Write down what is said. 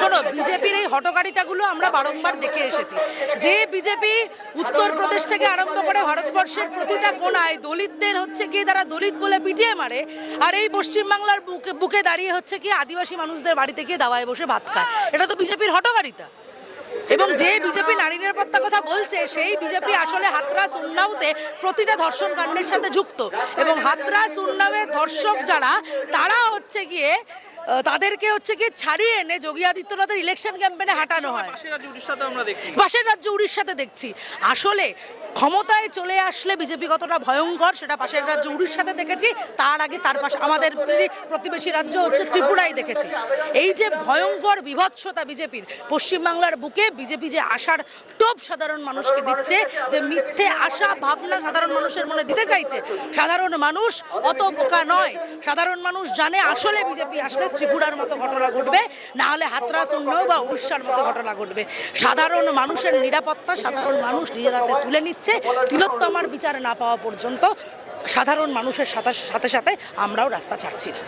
শোনো, বিজেপির এই হটকারিতাগুলো আমরা বারংবার দেখে এসেছি। যে বিজেপি উত্তরপ্রদেশ থেকে আরম্ভ করে ভারতবর্ষের প্রতিটা কোনায় দলিতদের হচ্ছে কি তারা দলিত বলে পিটিয়ে মারে, আর এই পশ্চিমবাংলার বুকে বুকে দাঁড়িয়ে হচ্ছে কি আদিবাসী মানুষদের বাড়িতে গিয়ে দাওয়ায় বসে ভাত খায়। এটা তো বিজেপির হটকারিতা। এবং যে বিজেপি নারী নিরাপত্তা কথা বলছে সেই বিজেপি আসলে হাতরাস উন্নাওতে প্রতিটা ধর্ষণ কাণ্ডের সাথে যুক্ত। এবং হাতরাস উন্নাওয়ের ধর্ষক যারা তারা হচ্ছে গিয়ে তাদেরকে হচ্ছে কি ছাড়িয়ে এনে যোগী আদিত্যনাথের ইলেকশন ক্যাম্পেনে হাঁটানো হয়। পাশের রাজ্য উড়িষ্যাতে দেখছি। আসলে ক্ষমতায় চলে আসলে বিজেপি কতটা ভয়ঙ্কর, সেটা পাশের রাজ্য উড়িষ্যাতে দেখেছি। তার আগে তার পাশে আমাদের প্রতিবেশী রাজ্য হচ্ছে ত্রিপুরায় দেখেছি। এই যে ভয়ঙ্কর বিভৎসতা বিজেপির, পশ্চিমবাংলার বুকে বিজেপি যে আশার টোপ সাধারণ মানুষকে দিচ্ছে, যে মিথ্যে আশা, ভাবনা সাধারণ মানুষের মনে দিতে চাইছে, সাধারণ মানুষ অত বোকা নয়। সাধারণ মানুষ জানে আসলে বিজেপি আসলে ত্রিপুরার মতো ঘটনা ঘটবে, না হলে হাতরাস উন্নয় বা উড়িষ্যার মতো ঘটনা ঘটবে। সাধারণ মানুষের নিরাপত্তা, সাধারণ মানুষ নিজের হাতে তুলে নিচ্ছে। তিলোত্তমার বিচার না পাওয়া পর্যন্ত সাধারণ মানুষের সাথে সাথে সাথে আমরাও রাস্তা ছাড়ছি না।